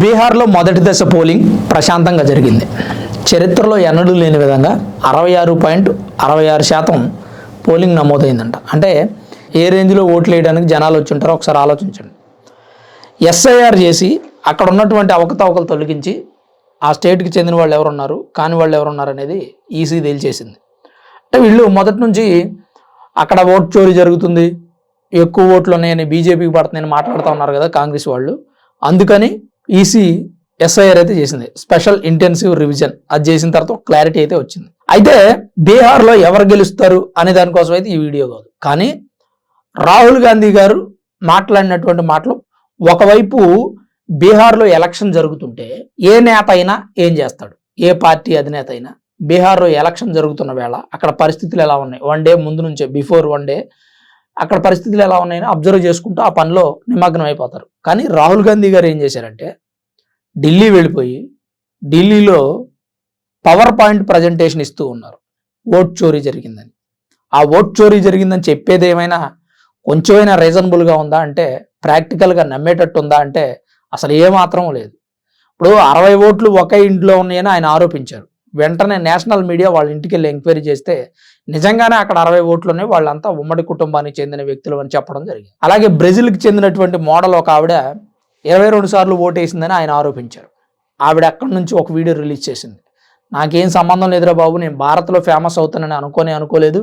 బీహార్లో మొదటి దశ పోలింగ్ ప్రశాంతంగా జరిగింది. చరిత్రలో ఎన్నడూ లేని విధంగా అరవై ఆరు పాయింట్ అరవై ఆరు శాతం పోలింగ్ నమోదైందంట. అంటే ఏ రేంజ్లో ఓట్లు వేయడానికి జనాలు వచ్చి ఉంటారో ఒకసారి ఆలోచించండి. ఎస్ఐఆర్ చేసి అక్కడ ఉన్నటువంటి అవకతవకలు తొలగించి ఆ స్టేట్కి చెందిన వాళ్ళు ఎవరున్నారు కాని వాళ్ళు ఎవరున్నారు అనేది ఈసీ తేల్చేసింది. అంటే వీళ్ళు మొదటి నుంచి అక్కడ ఓట్ చోరీ జరుగుతుంది ఎక్కువ ఓట్లు ఉన్నాయని బీజేపీకి పడుతున్నాయని మాట్లాడుతూ ఉన్నారు కదా కాంగ్రెస్ వాళ్ళు. అందుకని ఈసీ ఎస్ఐఆర్ అయితే చేసింది. Special intensive revision. అది చేసిన తర్వాత క్లారిటీ అయితే వచ్చింది. అయితే బీహార్లో ఎవరు గెలుస్తారు అనే దానికోసం అయితే ఈ వీడియో కాదు. కానీ రాహుల్ గాంధీ గారు మాట్లాడినటువంటి మాటలు ఒకవైపు బీహార్లో ఎలక్షన్ జరుగుతుంటే ఏ నేత అయినా ఏం చేస్తాడు? ఏ పార్టీ అధినేత అయినా? బీహార్లో ఎలక్షన్ జరుగుతున్న వేళ అక్కడ పరిస్థితులు ఎలా ఉన్నాయి? వన్ డే ముందు నుంచే బిఫోర్ వన్ డే అక్కడ పరిస్థితులు ఎలా ఉన్నాయని అబ్జర్వ్ చేసుకుంటూ ఆ పనిలో నిమగ్నం అయిపోతారు. కానీ రాహుల్ గాంధీ గారు ఏం చేశారంటే ఢిల్లీ వెళ్ళిపోయి ఢిల్లీలో పవర్ పాయింట్ ప్రజెంటేషన్ ఇస్తూ ఉన్నారు. ఓట్ చోరీ జరిగిందని. ఆ ఓట్ చోరీ జరిగిందని చెప్పేది ఏమైనా కొంచెమైనా రీజనబుల్గా ఉందా అంటే ప్రాక్టికల్గా నమ్మేటట్టు ఉందా అంటే అసలు ఏమాత్రం లేదు. ఇప్పుడు అరవై ఓట్లు ఒకే ఇంట్లో ఉన్నాయని ఆయన ఆరోపించారు. వెంటనే నేషనల్ మీడియా వాళ్ళ ఇంటికి వెళ్ళి ఎంక్వైరీ చేస్తే నిజంగానే అక్కడ అరవై ఓట్లునే వాళ్ళంతా ఉమ్మడి కుటుంబానికి చెందిన వ్యక్తులు అని చెప్పడం జరిగింది. అలాగే బ్రెజిల్కి చెందినటువంటి మోడల్ ఒక ఆవిడ ఇరవై రెండు సార్లు ఓటేసిందని ఆయన ఆరోపించారు. ఆవిడ అక్కడి నుంచి ఒక వీడియో రిలీజ్ చేసింది. నాకేం సంబంధం లేదురా బాబు నేను భారత్లో ఫేమస్ అవుతానని అనుకోని అనుకోలేదు.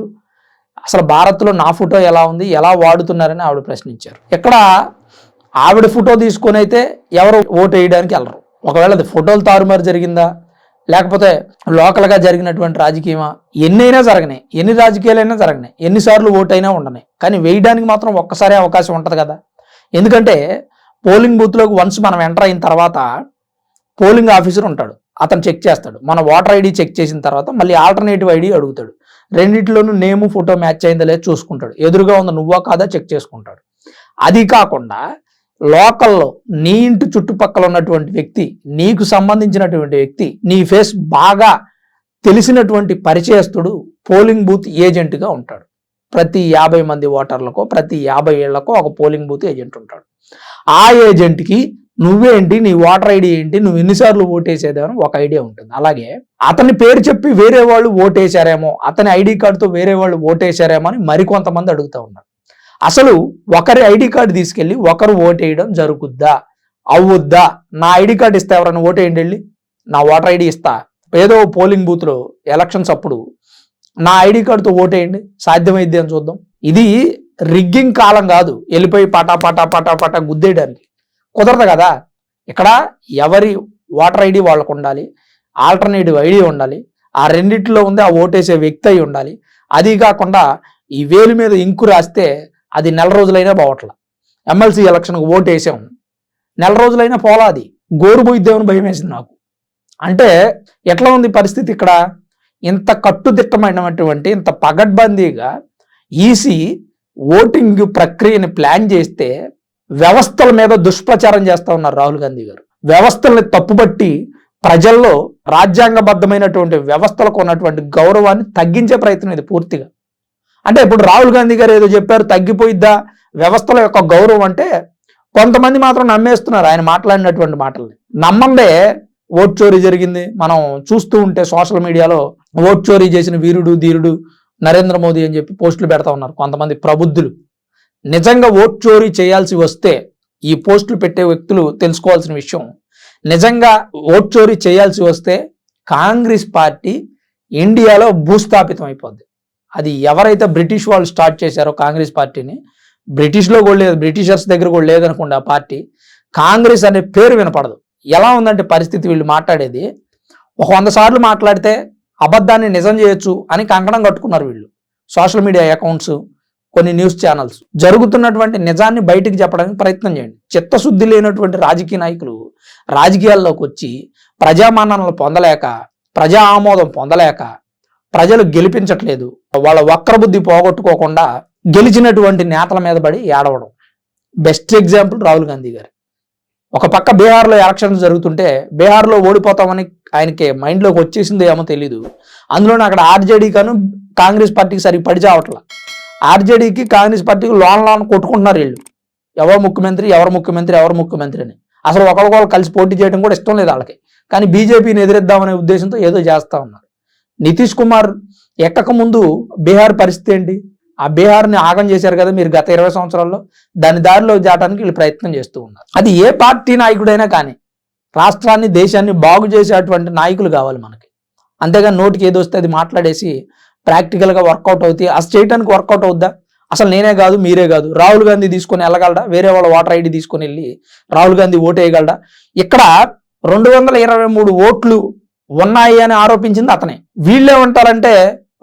అసలు భారత్లో నా ఫోటో ఎలా ఉంది ఎలా వాడుతున్నారని ఆవిడ ప్రశ్నించారు. ఇక్కడ ఆవిడ ఫోటో తీసుకొని అయితే ఎవరు ఓటు వేయడానికి వెళ్ళరు. ఒకవేళ అది ఫోటోలు తారుమారు జరిగిందా లేకపోతే లోకల్గా జరిగినటువంటి రాజకీయమా? ఎన్నైనా జరగనాయి ఎన్ని రాజకీయాలైనా జరగనాయి ఎన్నిసార్లు ఓటు అయినా ఉండనాయి కానీ వేయడానికి మాత్రం ఒక్కసారి అవకాశం ఉంటుంది కదా. ఎందుకంటే పోలింగ్ బూత్లోకి వన్స్ మనం ఎంటర్ అయిన తర్వాత పోలింగ్ ఆఫీసర్ ఉంటాడు. అతను చెక్ చేస్తాడు. మన ఓటర్ ఐడి చెక్ చేసిన తర్వాత మళ్ళీ ఆల్టర్నేటివ్ ఐడి అడుగుతాడు. రెండిట్లోనూ నేము ఫోటో మ్యాచ్ అయిందా లేదా చూసుకుంటాడు. ఎదురుగా ఉన్న నువ్వా కాదా చెక్ చేసుకుంటాడు. అది కాకుండా లోకల్లో నీ ఇంటి చుట్టుపక్కల ఉన్నటువంటి వ్యక్తి నీకు సంబంధించినటువంటి వ్యక్తి నీ ఫేస్ బాగా తెలిసినటువంటి పరిచయస్తుడు పోలింగ్ బూత్ ఏజెంట్గా ఉంటాడు. ప్రతి యాభై మంది ఓటర్లకో ప్రతి యాభై ఏళ్ళకో ఒక పోలింగ్ బూత్ ఏజెంట్ ఉంటాడు. ఆ ఏజెంట్కి నువ్వేంటి నీ ఓటర్ ఐడి ఏంటి నువ్వు ఎన్నిసార్లు ఓటేసేదేమో ఒక ఐడియా ఉంటుంది. అలాగే అతని పేరు చెప్పి వేరే వాళ్ళు ఓటేశారేమో అతని ఐడి కార్డుతో వేరే వాళ్ళు ఓటేశారేమో అని మరికొంతమంది అడుగుతూ ఉన్నారు. అసలు ఒకరి ఐడి కార్డు తీసుకెళ్ళి ఒకరు ఓటేయడం జరుగుద్దా? అవుద్దా? నా ఐడి కార్డు ఇస్తా ఎవరైనా ఓటేయండి వెళ్ళి. నా ఓటర్ ఐడి ఇస్తా. ఏదో పోలింగ్ బూత్లో ఎలక్షన్స్ అప్పుడు నా ఐడి కార్డుతో ఓటేయండి సాధ్యమైద్ది అని చూద్దాం. ఇది రిగ్గింగ్ కాలం కాదు. వెళ్ళిపోయి పటా పటా పటా పటా గుద్దేయడానికి. కుదరదు కదా. ఇక్కడ ఎవరి ఓటర్ ఐడి వాళ్ళకు ఉండాలి. ఆల్టర్నేటివ్ ఐడి ఉండాలి. ఆ రెండిట్లో ఉంది ఆ ఓటేసే వ్యక్తి అయి ఉండాలి. అది కాకుండా ఈ వేలు మీద ఇంకు రాస్తే అది నెల రోజులైనా పోవట్లా. ఎమ్మెల్సీ ఎలక్షన్కి ఓటు వేసాం. నెల రోజులైనా పోలా అది. గోరు పోయిద్దామని భయం వేసింది నాకు. అంటే ఎట్లా ఉంది పరిస్థితి ఇక్కడ? ఇంత కట్టుదిట్టమైనటువంటి ఇంత పగడ్బందీగా ఈసీ ఓటింగ్ ప్రక్రియని ప్లాన్ చేస్తే వ్యవస్థల మీద దుష్ప్రచారం చేస్తా ఉన్నారు రాహుల్ గాంధీ గారు. వ్యవస్థల్ని తప్పుబట్టి ప్రజల్లో రాజ్యాంగబద్ధమైనటువంటి వ్యవస్థలకు ఉన్నటువంటి గౌరవాన్ని తగ్గించే ప్రయత్నం ఇది పూర్తిగా. అంటే ఇప్పుడు రాహుల్ గాంధీ గారు ఏదో చెప్పారు తగ్గిపోయిద్దా? వ్యవస్థల యొక్క గౌరవం అంటే కొంతమంది మాత్రం నమ్మేస్తున్నారు ఆయన మాట్లాడినటువంటి మాటల్ని. నమ్మందే ఓట్ చోరీ జరిగింది. మనం చూస్తూ ఉంటే సోషల్ మీడియాలో ఓట్ చోరీ చేసిన వీరుడు ధీరుడు నరేంద్ర మోదీ అని చెప్పి పోస్టులు పెడతా ఉన్నారు కొంతమంది ప్రబుద్ధులు. నిజంగా ఓట్ చోరీ చేయాల్సి వస్తే ఈ పోస్టులు పెట్టే వ్యక్తులు తెలుసుకోవాల్సిన విషయం. నిజంగా ఓట్ చోరీ చేయాల్సి వస్తే కాంగ్రెస్ పార్టీ ఇండియాలో భూస్థాపితం అయిపోద్ది. అది ఎవరైతే బ్రిటిష్ వాళ్ళు స్టార్ట్ చేశారో కాంగ్రెస్ పార్టీని బ్రిటిష్లో కూడా లేదు బ్రిటిషర్స్ దగ్గర కూడా లేదనుకోండి ఆ పార్టీ కాంగ్రెస్ అనే పేరు వినపడదు. ఎలా ఉందంటే పరిస్థితి వీళ్ళు మాట్లాడేది ఒక వంద సార్లు మాట్లాడితే అబద్ధాన్ని నిజం చేయొచ్చు అని కంకణం కట్టుకున్నారు వీళ్ళు. సోషల్ మీడియా అకౌంట్స్ కొన్ని న్యూస్ ఛానల్స్. జరుగుతున్నటువంటి నిజాన్ని బయటికి చెప్పడానికి ప్రయత్నం చేయండి. చిత్తశుద్ధి లేనటువంటి రాజకీయ నాయకులు రాజకీయాల్లోకి వచ్చి ప్రజామన్ననలు పొందలేక ప్రజా ఆమోదం పొందలేక ప్రజలు గెలిపించట్లేదు. వాళ్ళ వక్రబుద్ధి పోగొట్టుకోకుండా గెలిచినటువంటి నేతల మీద పడి ఏడవడం. బెస్ట్ ఎగ్జాంపుల్ రాహుల్ గాంధీ గారు. ఒక పక్క బీహార్లో ఎలక్షన్స్ జరుగుతుంటే బీహార్లో ఓడిపోతామని ఆయనకి మైండ్లోకి వచ్చేసిందో ఏమో తెలీదు. అందులోనే అక్కడ ఆర్జేడీ కాను కాంగ్రెస్ పార్టీకి సరిగ్గా పడిచావట్ల ఆర్జేడీకి కాంగ్రెస్ పార్టీకి లోన్ లోన్ కొట్టుకుంటున్నారు వీళ్ళు. ఎవరు ముఖ్యమంత్రి ఎవరు ముఖ్యమంత్రి ఎవరు ముఖ్యమంత్రి అని. అసలు ఒకరికొకరు కలిసి పోటీ చేయడం కూడా ఇష్టం లేదు వాళ్ళకి. కానీ బీజేపీని ఎదిరిద్దామనే ఉద్దేశంతో ఏదో చేస్తా ఉన్నారు. నితీష్ కుమార్ ఎక్కక ముందు బీహార్ పరిస్థితి ఏంటి? ఆ బీహార్ని ఆగం చేశారు కదా మీరు గత ఇరవై సంవత్సరాల్లో. దాని దారిలో జాటానికి వీళ్ళు ప్రయత్నం చేస్తూ ఉన్నారు. అది ఏ పార్టీ నాయకుడైనా కానీ రాష్ట్రాన్ని దేశాన్ని బాగు చేసేటువంటి నాయకులు కావాలి మనకి. అంతేగాని నోటికి ఏదో వస్తే అది మాట్లాడేసి ప్రాక్టికల్గా వర్కౌట్ అవుతాయి అసలు చేయడానికి వర్కౌట్ అవుద్దా? అసలు నేనే కాదు మీరే కాదు. రాహుల్ గాంధీ తీసుకొని వెళ్ళగలడా? వేరే వాళ్ళ ఓటర్ ఐడి తీసుకొని వెళ్ళి రాహుల్ గాంధీ ఓటు వేయగలడా ఇక్కడ రెండు వందల ఇరవై మూడు ఓట్లు ఉన్నాయి అని ఆరోపించింది అతనే. వీళ్ళే ఉంటారంటే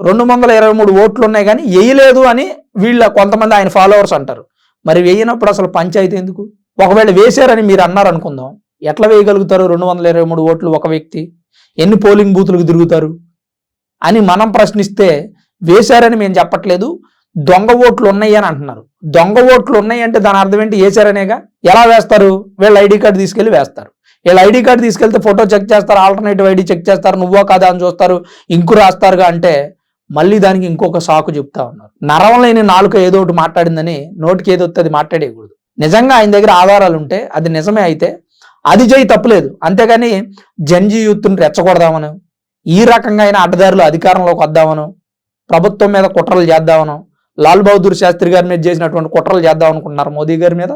రెండు వందల ఇరవై మూడు ఓట్లు ఉన్నాయి కానీ వేయలేదు అని వీళ్ళ కొంతమంది ఆయన ఫాలోవర్స్ అంటారు. మరి వేయనప్పుడు అసలు పంచాయతీ ఎందుకు? ఒకవేళ వేశారని మీరు అన్నారు అనుకుందాం. ఎట్లా వేయగలుగుతారు రెండు వందల ఇరవై మూడు ఓట్లు ఒక వ్యక్తి? ఎన్ని పోలింగ్ బూతులకు తిరుగుతారు? అని మనం ప్రశ్నిస్తే వేశారని మేము చెప్పట్లేదు. దొంగ ఓట్లు ఉన్నాయి అని అంటున్నారు. దొంగ ఓట్లు ఉన్నాయి అంటే దాని అర్థం ఏంటి? వేశారనేగా? ఎలా వేస్తారు? వీళ్ళ ఐడి కార్డు తీసుకెళ్ళి వేస్తారు. వీళ్ళ ఐడి కార్డు తీసుకెళ్తే ఫోటో చెక్ చేస్తారు ఆల్టర్నేటివ్ ఐడి చెక్ చేస్తారు నువ్వో కాదా అని చూస్తారు ఇంకు రాస్తారుగా అంటే మళ్ళీ దానికి ఇంకొక సాకు చెప్తా ఉన్నారు. నరం లేని నాలుక ఏదో ఒకటి మాట్లాడిందని నోటికి ఏదో వస్తే అది మాట్లాడేయకూడదు. నిజంగా ఆయన దగ్గర ఆధారాలు ఉంటే అది నిజమే అయితే అది చేయి తప్పలేదు. అంతేగాని జంజీ యూత్ని రెచ్చగొడదామను ఈ రకంగా అయినా అడ్డదారులు అధికారంలోకి వద్దామను ప్రభుత్వం మీద కుట్రలు చేద్దామను లాల్ బహదూర్ శాస్త్రి గారి మీద చేసినటువంటి కుట్రలు చేద్దాం అనుకుంటున్నారు మోదీ గారి మీద?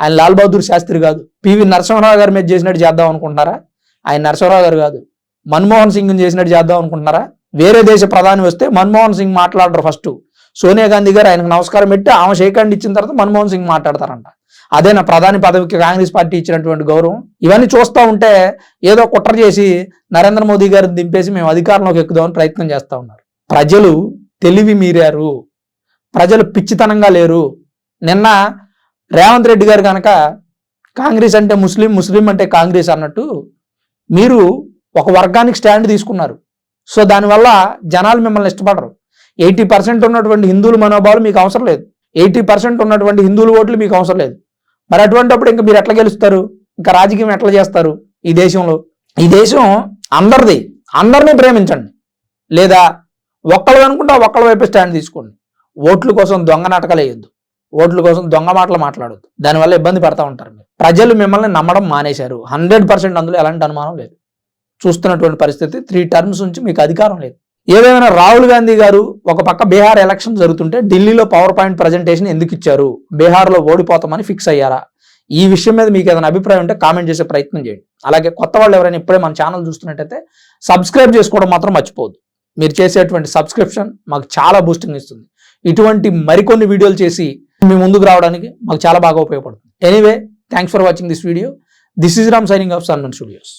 ఆయన లాల్ బహదూర్ శాస్త్రి కాదు. పివి నరసింహరావు గారి మీద చేసినట్టు చేద్దాం అనుకుంటున్నారా? ఆయన నరసింహరావు గారు కాదు. మన్మోహన్ సింగ్ చేసినట్టు చేద్దాం అనుకుంటున్నారా? వేరే దేశ ప్రధాని వస్తే మన్మోహన్ సింగ్ మాట్లాడరు ఫస్ట్. సోనియా గాంధీ గారు ఆయనకు నమస్కారం పెట్టి ఆమె షేకండ్ ఇచ్చిన తర్వాత మన్మోహన్ సింగ్ మాట్లాడతారంట. అదే నా ప్రధాని పదవికి కాంగ్రెస్ పార్టీ ఇచ్చినటువంటి గౌరవం. ఇవన్నీ చూస్తూ ఉంటే ఏదో కుట్ర చేసి నరేంద్ర మోదీ గారిని దింపేసి మేము అధికారంలోకి ఎక్కుదామని ప్రయత్నం చేస్తూ ఉన్నారు. ప్రజలు తెలివి మీరారు. ప్రజలు పిచ్చితనంగా లేరు. నిన్న రేవంత్ రెడ్డి గారు కనుక కాంగ్రెస్ అంటే ముస్లిం ముస్లిం అంటే కాంగ్రెస్ అన్నట్టు మీరు ఒక వర్గానికి స్టాండ్ తీసుకున్నారు. సో దానివల్ల జనాలు మిమ్మల్ని ఇష్టపడరు. ఎయిటీ పర్సెంట్ ఉన్నటువంటి హిందువుల మనోభావాలు మీకు అవసరం లేదు. ఎయిటీ పర్సెంట్ ఉన్నటువంటి హిందువుల ఓట్లు మీకు అవసరం లేదు. మరి అటువంటిప్పుడు ఇంకా మీరు ఎట్లా గెలుస్తారు? ఇంకా రాజకీయం ఎట్లా చేస్తారు ఈ దేశంలో? ఈ దేశం అందరిది. అందరినీ ప్రేమించండి. లేదా ఒక్కళ్ళు అనుకుంటే ఒక్కళ్ళ వైపు స్టాండ్ తీసుకోండి. ఓట్ల కోసం దొంగ నాటకాలు వేయొద్దు. ఓట్ల కోసం దొంగ మాటలు మాట్లాడొద్దు. దానివల్ల ఇబ్బంది పడతా ఉంటారు మీరు. ప్రజలు మిమ్మల్ని నమ్మడం మానేశారు. హండ్రెడ్ పర్సెంట్ అందులో ఎలాంటి అనుమానం లేదు. చూస్తున్నటువంటి పరిస్థితి త్రీ టర్మ్స్ నుంచి మీకు అధికారం లేదు. ఏదేమైనా రాహుల్ గాంధీ గారు ఒక పక్క బీహార్ ఎలక్షన్ జరుగుతుంటే ఢిల్లీలో పవర్ పాయింట్ ప్రజెంటేషన్ ఎందుకు ఇచ్చారు? బీహార్లో ఓడిపోతామని ఫిక్స్ అయ్యారా? ఈ విషయం మీద మీకు ఏదైనా అభిప్రాయం ఉంటే కామెంట్ చేసే ప్రయత్నం చేయండి. అలాగే కొత్త వాళ్ళు ఎవరైనా ఇప్పుడే మన ఛానల్ చూస్తున్నట్టయితే సబ్స్క్రైబ్ చేసుకోవడం మాత్రం మర్చిపోవద్దు. మీరు చేసేటువంటి సబ్స్క్రిప్షన్ మాకు చాలా బూస్టింగ్ ఇస్తుంది. ఇటువంటి మరికొన్ని వీడియోలు చేసి మీ ముందుకు రావడానికి మాకు చాలా బాగా ఉపయోగపడుతుంది. Anyway thanks for watching this video this is Ram signing off Sanman studios